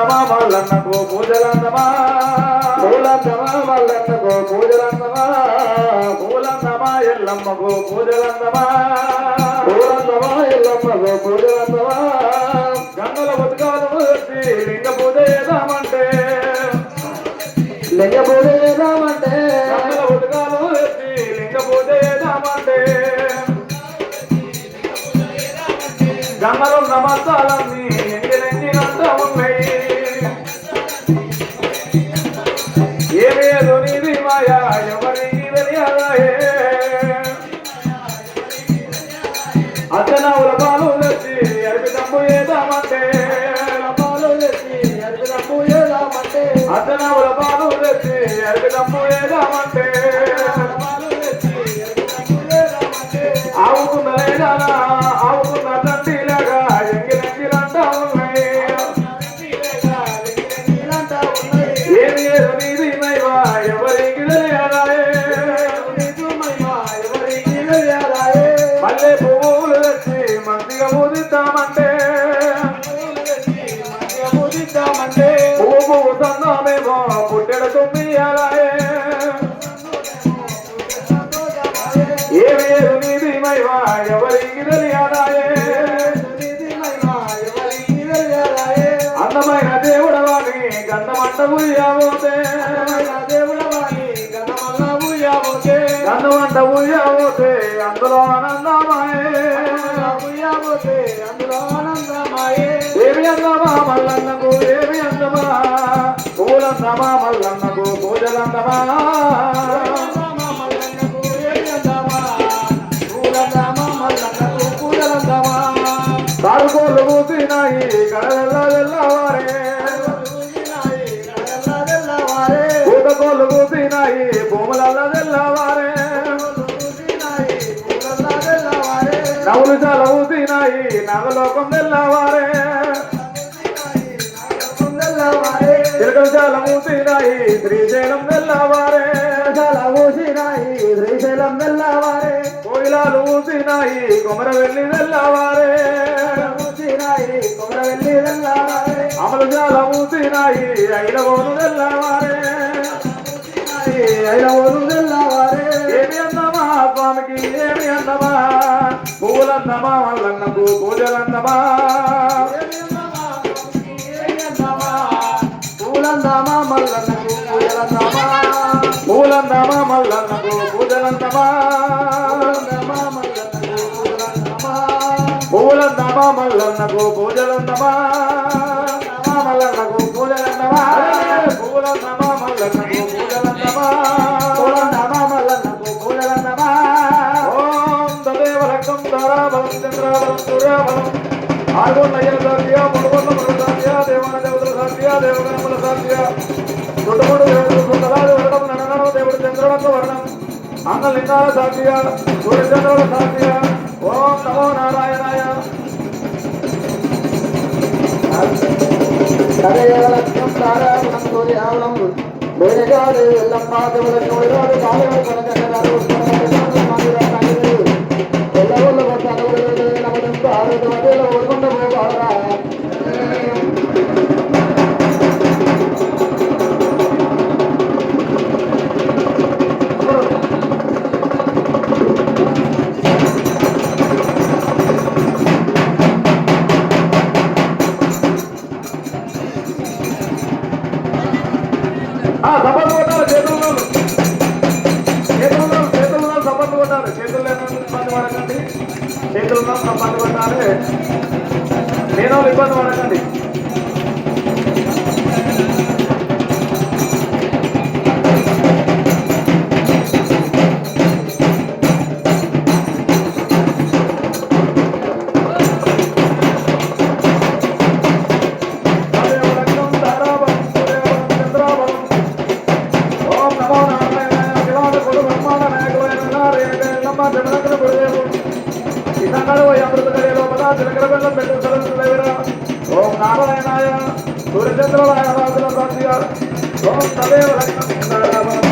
పూలందమా మల్లన్నకు పూజలందమా పూలందమా మల్లన్నకు పూజలందమా పూలందమా ఎల్లమ్మకు పూజలందమా పూలందమా ఎల్లమ్మకు పూజలందమా గంగల బతుకాలు వచ్చి లింగ పూజ చేద్దామంటే. లింగ పూజ చేద్దామంటే. గంగల బతుకాలు వచ్చి లింగ పూజ చేద్దామంటే. గంగలు నమస్తాలన్నీ పూజిద్దామంటే పువ్వు పువ్వు సన్నామేమో పుట్టెడ తొమ్మియాలాయే ఏమి ఏదో నీది మైవా ఎవరికి తెలియదాయే అందమైన దేవుడవాని గంధమంట ఉయ్యాబోతే దేవుడవాణి గంధమంట ఉయ్యాబోతే అందులో ఆనందమాయే ఏమి అందమా? మల్లన్నకు ఏమి అందమా? పూలందమా మల్లన్నకు పూజలందమా? కారుకోళ్ళు కూసినాయి కడవెల్ల వెళ్ళవారే పూతకోళ్ళు కూసినాయి భూములల్ల వెళ్ళవారే నవ్వులు చాలా ఊసినాయి నగలోకం వెళ్ళవారే ఊసినాయి శ్రీశైలం వెళ్ళవారే. శ్రీశైలం వెళ్ళవారే. కోయిలాలు ఊసినాయి కొమర వెళ్ళి వెళ్ళవారే. ఊసినాయి కొమర వెళ్ళి వెళ్ళవారే అమలు జాల ఊసినాయి ఐలవోను వెళ్ళవారే. ఐలవరు వెళ్ళవారే. ఏమి అందమా స్వామికి ఏమి అందమా పువ్వులందమా వాళ్ళన్నకు పూజలందమా పూలందామా పూలందమా మల్లన్నకు పూజలందమా పూలందామా మల్లన్నకు పూజలందామా పూలందమా మల్లన్నకు పూజలందమా మల్లన్నకు పూజలందమా పూలందమా మల్లన్నకు పూజలందమా పూలందామా మల్లన్నకు పూజలందామా ఓం తదేవ రక్తం తారాబలం చంద్రాబలం సూర్యాబలం ఆర్గోన్ సాధ్య సాధ్య దేవాన దేవతల సాధ్య దేవగణముల సాధ్య. దేవతలు సుందరాలు వరణం. ననగణం దేవుడు చంద్రుడంత వర్ణం అంగలింగాల సాధ్య సూర్యచంద్రుల సాధ్య ఓం నమో నారాయణాయ. కరయలక్ష్యం తారాగుణం సూర్యావళం ఎల్లమ్మ దేవుల చూడగాడు కనుక చేతుల్లో సపర్లు నేను ఇబ్బంది పడకండి దేవరత్నం తారాబలం నారాయణాయ అఖిలాండ అమృత లోపల ఓం నారాయణాయ రాజుల సాక్షిగా. ఓం తదేవ లక్ష్మీ